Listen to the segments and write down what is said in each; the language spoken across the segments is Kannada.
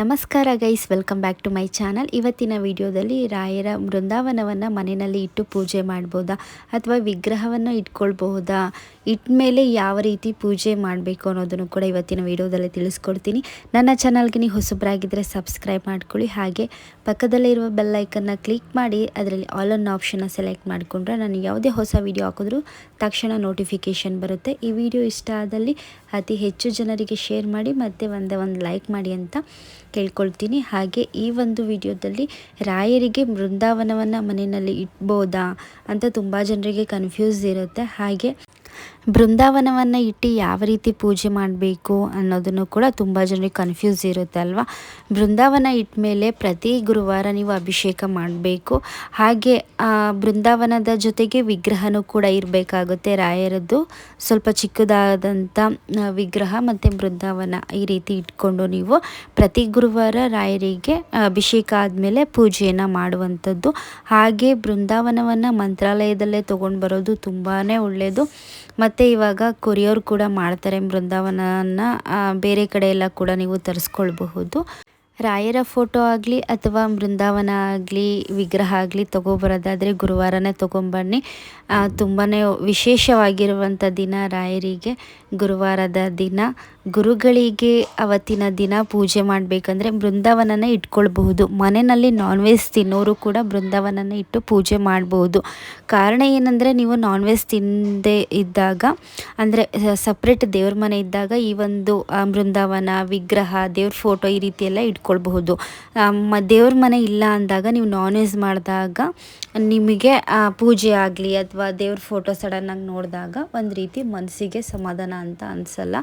ನಮಸ್ಕಾರ guys, welcome back to my channel. ಇವತ್ತಿನ ವಿಡಿಯೋದಲ್ಲಿ ರಾಯರ ಬೃಂದಾವನವನ್ನು ಮನೆಯಲ್ಲಿ ಇಟ್ಟು ಪೂಜೆ ಮಾಡ್ಬೋದಾ ಅಥವಾ ವಿಗ್ರಹವನ್ನು ಇಟ್ಕೊಳ್ಬಹುದಾ? ಇಟ್ಮೇಲೆ ಯಾವ ರೀತಿ ಪೂಜೆ ಮಾಡಬೇಕು ಅನ್ನೋದನ್ನು ಕೂಡ ಇವತ್ತಿನ ವಿಡಿಯೋದಲ್ಲಿ ತಿಳಿಸ್ಕೊಡ್ತೀನಿ. ನನ್ನ ಚಾನಲ್ಗೆ ನೀವು ಹೊಸಬರಾಗಿದ್ದರೆ ಸಬ್ಸ್ಕ್ರೈಬ್ ಮಾಡ್ಕೊಳ್ಳಿ. ಹಾಗೆ ಪಕ್ಕದಲ್ಲೇ ಇರುವ ಬೆಲ್ಲೈಕನ್ನ ಕ್ಲಿಕ್ ಮಾಡಿ, ಅದರಲ್ಲಿ ಆಲ್ ಅನ್ ಆಪ್ಷನ್ನ ಸೆಲೆಕ್ಟ್ ಮಾಡಿಕೊಂಡ್ರೆ ನಾನು ಯಾವುದೇ ಹೊಸ ವಿಡಿಯೋ ಹಾಕಿದ್ರೂ ತಕ್ಷಣ ನೋಟಿಫಿಕೇಷನ್ ಬರುತ್ತೆ. ಈ ವಿಡಿಯೋ ಇಷ್ಟ ಆದಲ್ಲಿ ಅತಿ ಹೆಚ್ಚು ಜನರಿಗೆ ಶೇರ್ ಮಾಡಿ, ಮತ್ತು ಒಂದೇ ಒಂದು ಲೈಕ್ ಮಾಡಿ ಅಂತ ಕೇಳ್ಕೊಳ್ತೀನಿ. ಹಾಗೆ ಈ ಒಂದು ವಿಡಿಯೋದಲ್ಲಿ ರಾಯರಿಗೆ ಬೃಂದಾವನವನ್ನು ಮನೆಯಲ್ಲಿ ಇಡ್ಬೋದಾ ಅಂತ ತುಂಬ ಜನರಿಗೆ ಕನ್ಫ್ಯೂಸ್ ಇರುತ್ತೆ. ಹಾಗೆ ಬೃಂದಾವನವನ್ನು ಇಟ್ಟು ಯಾವ ರೀತಿ ಪೂಜೆ ಮಾಡಬೇಕು ಅನ್ನೋದನ್ನು ಕೂಡ ತುಂಬ ಜನರಿಗೆ ಕನ್ಫ್ಯೂಸ್ ಇರುತ್ತೆ ಅಲ್ವಾ? ಬೃಂದಾವನ ಇಟ್ಟ ಮೇಲೆ ಪ್ರತಿ ಗುರುವಾರ ನೀವು ಅಭಿಷೇಕ ಮಾಡಬೇಕು. ಹಾಗೆ ಬೃಂದಾವನದ ಜೊತೆಗೆ ವಿಗ್ರಹನೂ ಕೂಡ ಇರಬೇಕಾಗುತ್ತೆ. ರಾಯರದ್ದು ಸ್ವಲ್ಪ ಚಿಕ್ಕದಾದಂಥ ವಿಗ್ರಹ ಮತ್ತು ಬೃಂದಾವನ ಈ ರೀತಿ ಇಟ್ಕೊಂಡು ನೀವು ಪ್ರತಿ ಗುರುವಾರ ರಾಯರಿಗೆ ಅಭಿಷೇಕ ಆದಮೇಲೆ ಪೂಜೆಯನ್ನು ಮಾಡುವಂಥದ್ದು. ಹಾಗೆ ಬೃಂದಾವನವನ್ನು ಮಂತ್ರಾಲಯದಲ್ಲೇ ತೊಗೊಂಡು ಬರೋದು ತುಂಬಾ ಒಳ್ಳೆಯದು ಮತ್ತು ಇವಾಗ ಕೊರಿಯೋರು ಕೂಡ ಮಾಡ್ತಾರೆ ಬೃಂದಾವನನ ಬೇರೆ ಕಡೆ ಎಲ್ಲ ಕೂಡ ನೀವು ತರಿಸ್ಕೊಳ್ಬಹುದು. ರಾಯರ ಫೋಟೋ ಆಗಲಿ ಅಥವಾ ಬೃಂದಾವನ ಆಗಲಿ, ವಿಗ್ರಹ ಆಗಲಿ ತೊಗೊಬರೋದಾದರೆ ಗುರುವಾರನೇ ತೊಗೊಂಬನ್ನಿ. ತುಂಬಾ ವಿಶೇಷವಾಗಿರುವಂಥ ದಿನ ರಾಯರಿಗೆ. ಗುರುವಾರದ ದಿನ ಗುರುಗಳಿಗೆ ಅವತ್ತಿನ ದಿನ ಪೂಜೆ ಮಾಡಬೇಕಂದ್ರೆ ಬೃಂದಾವನನ ಇಟ್ಕೊಳ್ಬಹುದು. ಮನೆಯಲ್ಲಿ ನಾನ್ ವೆಜ್ ತಿನ್ನೋರು ಕೂಡ ಬೃಂದಾವನನ ಇಟ್ಟು ಪೂಜೆ ಮಾಡಬಹುದು. ಕಾರಣ ಏನಂದರೆ ನೀವು ನಾನ್ ವೆಜ್ ತಿನ್ನದೇ ಇದ್ದಾಗ, ಅಂದರೆ ಸಪ್ರೇಟ್ ದೇವ್ರ ಮನೆ ಇದ್ದಾಗ ಈ ಒಂದು ಬೃಂದಾವನ, ವಿಗ್ರಹ, ದೇವ್ರ ಫೋಟೋ ಈ ರೀತಿ ಎಲ್ಲ ಇಟ್ಕೊಳ್ಬಹುದು ದೇವ್ರ ಮನೆ ಇಲ್ಲ ಅಂದಾಗ ನೀವು ನಾನ್ ವೆಜ್ ಮಾಡಿದಾಗ ನಿಮಗೆ ಪೂಜೆ ಆಗಲಿ ಅಥವಾ ದೇವ್ರ ಫೋಟೋ ಸಡನ್ನಾಗಿ ನೋಡಿದಾಗ ಒಂದು ರೀತಿ ಮನಸ್ಸಿಗೆ ಸಮಾಧಾನ ಅಂತ ಅನಿಸಲ್ಲ.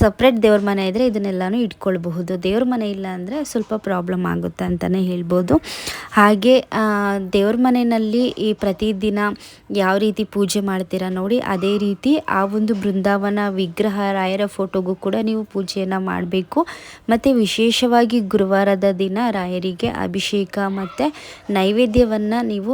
ಸಪ್ರೇಟ್ ದೇವ್ರ ಮನೆ ಇದ್ದರೆ ಇದನ್ನೆಲ್ಲನೂ ಇಟ್ಕೊಳ್ಬಹುದು. ದೇವ್ರ ಮನೆ ಇಲ್ಲ ಅಂದರೆ ಸ್ವಲ್ಪ ಪ್ರಾಬ್ಲಮ್ ಆಗುತ್ತೆ ಅಂತಲೇ ಹೇಳ್ಬೋದು. ಹಾಗೆ ದೇವ್ರ ಮನೆಯಲ್ಲಿ ಈ ಪ್ರತಿದಿನ ಯಾವ ರೀತಿ ಪೂಜೆ ಮಾಡ್ತೀರಾ ನೋಡಿ, ಅದೇ ರೀತಿ ಆ ಒಂದು ಬೃಂದಾವನ ವಿಗ್ರಹ ರಾಯರ ಫೋಟೋಗೂ ಕೂಡ ನೀವು ಪೂಜೆಯನ್ನು ಮಾಡಬೇಕು. ಮತ್ತು ವಿಶೇಷವಾಗಿ ಗುರುವಾರದ ದಿನ ರಾಯರಿಗೆ ಅಭಿಷೇಕ ಮತ್ತು ನೈವೇದ್ಯವನ್ನು ನೀವು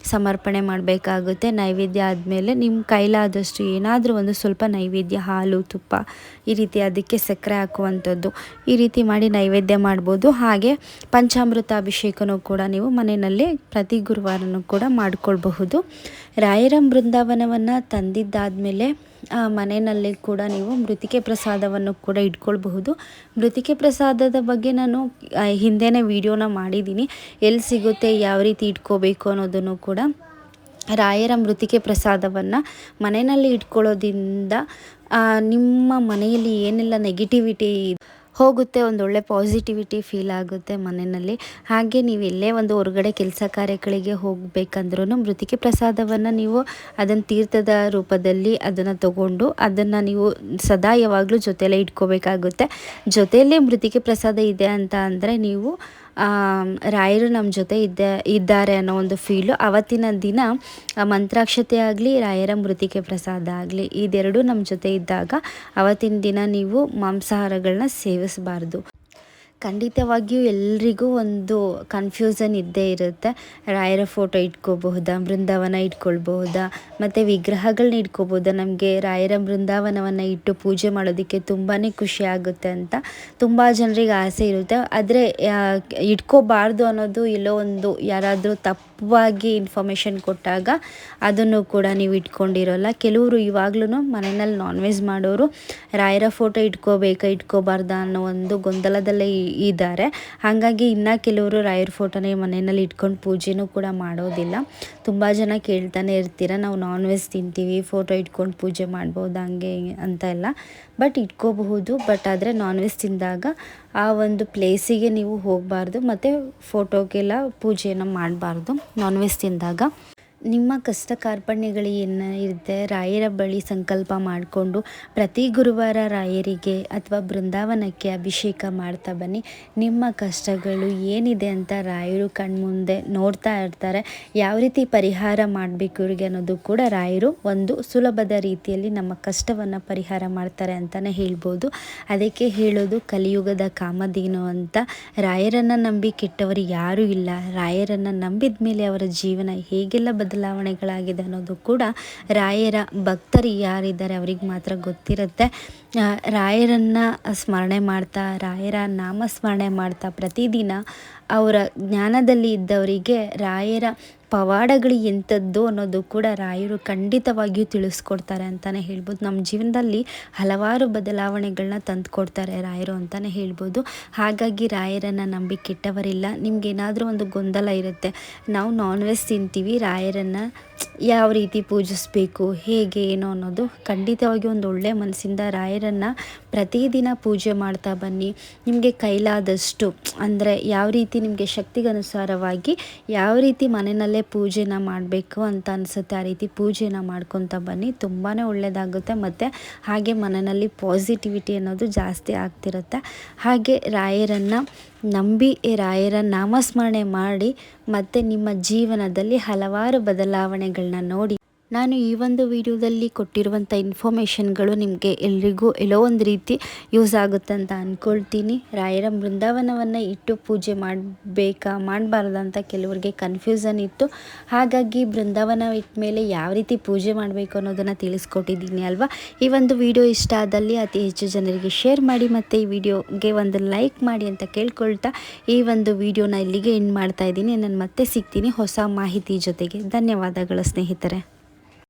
ಸಮರ್ಪಣೆ ಮಾಡಬೇಕಾಗುತ್ತೆ. ನೈವೇದ್ಯ ಆದಮೇಲೆ ನಿಮ್ಮ ಕೈಲಾದಷ್ಟು ಏನಾದರೂ ಒಂದು ಸ್ವಲ್ಪ ನೈವೇದ್ಯ, ಹಾಲು, ತುಪ್ಪ ಈ ರೀತಿ ಅದಕ್ಕೆ ಸಕ್ಕರೆ ಹಾಕುವಂಥದ್ದು. ಈ ರೀತಿ ಮಾಡಿ ನೈವೇದ್ಯ ಮಾಡ್ಬೋದು. ಹಾಗೆ ಪಂಚಾಮೃತ ಅಭಿಷೇಕನೂ ಕೂಡ ನೀವು ಮನೆಯಲ್ಲಿ ಪ್ರತಿ ಗುರುವಾರನೂ ಕೂಡ ಮಾಡಿಕೊಳ್ಬಹುದು. ರಾಯರ ಬೃಂದಾವನವನ್ನು ತಂದಿದ್ದಾದಮೇಲೆ ಮನೆಯಲ್ಲಿ ಕೂಡ ನೀವು ಮೃತಿಕೆ ಪ್ರಸಾದವನ್ನು ಕೂಡ ಇಟ್ಕೊಳ್ಬಹುದು. ಮೃತಿಕೆ ಪ್ರಸಾದದ ಬಗ್ಗೆ ನಾನು ಹಿಂದೆನೇ ವಿಡಿಯೋನ ಮಾಡಿದ್ದೀನಿ. ಎಲ್ಲಿ ಸಿಗುತ್ತೆ, ಯಾವ ರೀತಿ ಇಟ್ಕೋಬೇಕು ಅನ್ನೋದನ್ನು ಕೂಡ ರಾಯರ ಮೃತಿಕೆ ಪ್ರಸಾದವನ್ನು ಮನೆಯಲ್ಲಿ ಇಟ್ಕೊಳ್ಳೋದ್ರಿಂದ ನಿಮ್ಮ ಮನೆಯಲ್ಲಿ ಏನೆಲ್ಲ ನೆಗೆಟಿವಿಟಿ ಹೋಗುತ್ತೆ ಒಂದೊಳ್ಳೆ ಪಾಸಿಟಿವಿಟಿ ಫೀಲ್ ಆಗುತ್ತೆ ಮನೆಯಲ್ಲಿ. ಹಾಗೆ ನೀವು ಎಲ್ಲೇ ಒಂದು ಹೊರಗಡೆ ಕೆಲಸ ಕಾರ್ಯಗಳಿಗೆ ಹೋಗಬೇಕಂದ್ರೂ ಮೃತಿಕೆ ಪ್ರಸಾದವನ್ನು ನೀವು ಅದನ್ನು ತೀರ್ಥದ ರೂಪದಲ್ಲಿ ಅದನ್ನು ತಗೊಂಡು ಅದನ್ನು ನೀವು ಸದಾ ಯಾವಾಗಲೂ ಜೊತೆಯಲ್ಲೇ ಇಟ್ಕೋಬೇಕಾಗುತ್ತೆ. ಜೊತೆಯಲ್ಲೇ ಮೃತಿಕೆ ಪ್ರಸಾದ ಇದೆ ಅಂತ ಅಂದರೆ ನೀವು ರಾಯರು ನಮ್ಮ ಜೊತೆ ಇದ್ದ, ಇದ್ದಾರೆ ಅನ್ನೋ ಒಂದು ಫೀಲು ಅವತ್ತಿನ ದಿನ ಮಂತ್ರಾಕ್ಷತೆ ಆಗಲಿ, ರಾಯರ ಮೃತಿಕೆ ಪ್ರಸಾದ ಆಗಲಿ, ಇದೆರಡೂ ನಮ್ಮ ಜೊತೆ ಇದ್ದಾಗ ಅವತ್ತಿನ ದಿನ ನೀವು ಮಾಂಸಾಹಾರಗಳನ್ನ ಸೇವಿಸಬಾರ್ದು. ಖಂಡಿತವಾಗಿಯೂ ಎಲ್ರಿಗೂ ಒಂದು ಕನ್ಫ್ಯೂಸನ್ ಇದ್ದೇ ಇರುತ್ತೆ. ರಾಯರ ಫೋಟೋ ಇಟ್ಕೋಬಹುದಾ, ಬೃಂದಾವನ ಇಟ್ಕೊಳ್ಬಹುದಾ, ಮತ್ತು ವಿಗ್ರಹಗಳನ್ನ ಇಟ್ಕೋಬೋದಾ ನಮಗೆ ರಾಯರ ಬೃಂದಾವನವನ್ನು ಇಟ್ಟು ಪೂಜೆ ಮಾಡೋದಕ್ಕೆ ತುಂಬಾ ಖುಷಿ ಆಗುತ್ತೆ ಅಂತ ತುಂಬ ಜನರಿಗೆ ಆಸೆ ಇರುತ್ತೆ. ಆದರೆ ಇಟ್ಕೋಬಾರ್ದು ಅನ್ನೋದು ಎಲ್ಲೋ ಒಂದು ಯಾರಾದರೂ ತಪ್ಪಾಗಿ ಇನ್ಫಾರ್ಮೇಷನ್ ಕೊಟ್ಟಾಗ ಅದನ್ನು ಕೂಡ ನೀವು ಇಟ್ಕೊಂಡಿರೋಲ್ಲ. ಕೆಲವರು ಇವಾಗಲೂ ಮನೆಯಲ್ಲಿ ನಾನ್ ವೆಜ್ ಮಾಡೋರು ರಾಯರ ಫೋಟೋ ಇಟ್ಕೋಬೇಕಾ, ಇಟ್ಕೋಬಾರ್ದ ಅನ್ನೋ ಒಂದು ಗೊಂದಲದಲ್ಲೇ ಇದ್ದಾರೆ. ಹಾಗಾಗಿ ಇನ್ನು ಕೆಲವರು ರಾಯರ ಫೋಟೋನೇ ಮನೆಯಲ್ಲಿ ಇಟ್ಕೊಂಡು ಪೂಜೆನೂ ಕೂಡ ಮಾಡೋದಿಲ್ಲ. ತುಂಬ ಜನ ಕೇಳ್ತಾನೆ ಇರ್ತೀರ, ನಾವು ನಾನ್ ವೆಜ್ ತಿಂತೀವಿ ಫೋಟೋ ಇಟ್ಕೊಂಡು ಪೂಜೆ ಮಾಡ್ಬೋದು ಹಿಂಗೆ ಅಂತ ಎಲ್ಲ. ಬಟ್ ಇಟ್ಕೋಬಹುದು, ಬಟ್ ಆದರೆ ನಾನ್ ವೆಜ್ ತಿಂದಾಗ ಆ ಒಂದು ಪ್ಲೇಸಿಗೆ ನೀವು ಹೋಗಬಾರ್ದು, ಮತ್ತು ಫೋಟೋಗೆಲ್ಲ ಪೂಜೆಯನ್ನು ಮಾಡಬಾರ್ದು ನಾನ್ ವೆಜ್ ತಿಂದಾಗ. ನಿಮ್ಮ ಕಷ್ಟ ಕಾರ್ಪಣ್ಯಗಳು ಏನು ಇರುತ್ತೆ ರಾಯರ ಬಳಿ ಸಂಕಲ್ಪ ಮಾಡಿಕೊಂಡು ಪ್ರತಿ ಗುರುವಾರ ರಾಯರಿಗೆ ಅಥವಾ ಬೃಂದಾವನಕ್ಕೆ ಅಭಿಷೇಕ ಮಾಡ್ತಾ ಬನ್ನಿ. ನಿಮ್ಮ ಕಷ್ಟಗಳು ಏನಿದೆ ಅಂತ ರಾಯರು ಕಣ್ಮುಂದೆ ನೋಡ್ತಾ ಇರ್ತಾರೆ. ಯಾವ ರೀತಿ ಪರಿಹಾರ ಮಾಡಬೇಕು ಇವ್ರಿಗೆ ಅನ್ನೋದು ಕೂಡ ರಾಯರು ಒಂದು ಸುಲಭದ ರೀತಿಯಲ್ಲಿ ನಮ್ಮ ಕಷ್ಟವನ್ನು ಪರಿಹಾರ ಮಾಡ್ತಾರೆ ಅಂತಲೇ ಹೇಳ್ಬೋದು. ಅದಕ್ಕೆ ಹೇಳೋದು ಕಲಿಯುಗದ ಕಾಮಧೇನು ಅಂತ. ರಾಯರನ್ನು ನಂಬಿ ಕೆಟ್ಟವರು ಯಾರೂ ಇಲ್ಲ. ರಾಯರನ್ನು ನಂಬಿದ ಮೇಲೆ ಅವರ ಜೀವನ ಹೇಗೆಲ್ಲ ಬದಲಾವಣೆಗಳಾಗಿದೆ ಅನ್ನೋದು ಕೂಡ ರಾಯರ ಭಕ್ತರು ಯಾರಿದ್ದಾರೆ ಅವ್ರಿಗೆ ಮಾತ್ರ ಗೊತ್ತಿರುತ್ತೆ. ರಾಯರನ್ನು ಸ್ಮರಣೆ ಮಾಡ್ತಾ, ರಾಯರ ನಾಮಸ್ಮರಣೆ ಮಾಡ್ತಾ ಪ್ರತಿದಿನ ಅವರ ಜ್ಞಾನದಲ್ಲಿ ಇದ್ದವರಿಗೆ ರಾಯರ ಪವಾಡಗಳು ಎಂಥದ್ದು ಅನ್ನೋದು ಕೂಡ ರಾಯರು ಖಂಡಿತವಾಗಿಯೂ ತಿಳಿಸ್ಕೊಡ್ತಾರೆ ಅಂತಲೇ ಹೇಳ್ಬೋದು. ನಮ್ಮ ಜೀವನದಲ್ಲಿ ಹಲವಾರು ಬದಲಾವಣೆಗಳನ್ನ ತಂದುಕೊಡ್ತಾರೆ ರಾಯರು ಅಂತಲೇ ಹೇಳ್ಬೋದು. ಹಾಗಾಗಿ ರಾಯರನ್ನು ನಂಬಿ ಕೆಟ್ಟವರಿಲ್ಲ. ನಿಮ್ಗೇನಾದರೂ ಒಂದು ಗೊಂದಲ ಇರುತ್ತೆ. ನಾವು ನಾನ್ ವೆಜ್ ತಿಂತೀವಿ, ರಾಯರನ್ನು ಯಾವ ರೀತಿ ಪೂಜಿಸಬೇಕು, ಹೇಗೆ, ಏನು ಅನ್ನೋದು ಖಂಡಿತವಾಗಿ ಒಂದು ಒಳ್ಳೆಯ ಮನಸ್ಸಿಂದ ರಾಯರನ್ನು ಪ್ರತಿದಿನ ಪೂಜೆ ಮಾಡ್ತಾ ಬನ್ನಿ. ನಿಮಗೆ ಕೈಲಾದಷ್ಟು, ಅಂದರೆ ಯಾವ ರೀತಿ ನಿಮಗೆ ಶಕ್ತಿಗನುಸಾರವಾಗಿ ಯಾವ ರೀತಿ ಮನೆಯಲ್ಲೇ ಪೂಜೆನ ಮಾಡಬೇಕು ಅಂತ ಅನಿಸುತ್ತೆ, ಆ ರೀತಿ ಪೂಜೆನ ಮಾಡ್ಕೊತ ಬನ್ನಿ. ತುಂಬಾ ಒಳ್ಳೆಯದಾಗುತ್ತೆ ಮತ್ತು ಹಾಗೆ ಮನೆಯಲ್ಲಿ ಪಾಸಿಟಿವಿಟಿ ಅನ್ನೋದು ಜಾಸ್ತಿ ಆಗ್ತಿರುತ್ತೆ. ಹಾಗೆ ರಾಯರನ್ನು ನಂಬಿ, ರಾಯರ ನಾಮಸ್ಮರಣೆ ಮಾಡಿ, ಮತ್ತು ನಿಮ್ಮ ಜೀವನದಲ್ಲಿ ಹಲವಾರು ಬದಲಾವಣೆಗಳನ್ನ ನೋಡಿ. ನಾನು ಈ ಒಂದು ವಿಡಿಯೋದಲ್ಲಿ ಕೊಟ್ಟಿರುವಂಥ ಇನ್ಫಾರ್ಮೇಷನ್ಗಳು ನಿಮಗೆ ಎಲ್ರಿಗೂ ಎಲ್ಲೋ ಒಂದು ರೀತಿ ಯೂಸ್ ಆಗುತ್ತೆ ಅಂತ ಅಂದ್ಕೊಳ್ತೀನಿ ರಾಯರ ಬೃಂದಾವನವನ್ನು ಇಟ್ಟು ಪೂಜೆ ಮಾಡಬೇಕಾ ಮಾಡಬಾರ್ದಂತ ಕೆಲವರಿಗೆ ಕನ್ಫ್ಯೂಸನ್ ಇತ್ತು. ಹಾಗಾಗಿ ಬೃಂದಾವನ ಇಟ್ಟ ಮೇಲೆ ಯಾವ ರೀತಿ ಪೂಜೆ ಮಾಡಬೇಕು ಅನ್ನೋದನ್ನು ತಿಳಿಸ್ಕೊಟ್ಟಿದ್ದೀನಿ ಅಲ್ವಾ? ಈ ಒಂದು ವಿಡಿಯೋ ಇಷ್ಟ ಆದಲ್ಲಿ ಅತಿ ಹೆಚ್ಚು ಜನರಿಗೆ ಶೇರ್ ಮಾಡಿ ಮತ್ತು ಈ ವಿಡಿಯೋಗೆ ಒಂದು ಲೈಕ್ ಮಾಡಿ ಅಂತ ಕೇಳ್ಕೊಳ್ತಾ ಈ ಒಂದು ವಿಡಿಯೋನ ಇಲ್ಲಿಗೆ ಎಂಡ್ ಮಾಡ್ತಾ ಇದ್ದೀನಿ. ನಾನು ಮತ್ತೆ ಸಿಗ್ತೀನಿ ಹೊಸ ಮಾಹಿತಿ ಜೊತೆಗೆ. ಧನ್ಯವಾದಗಳು ಸ್ನೇಹಿತರೆ.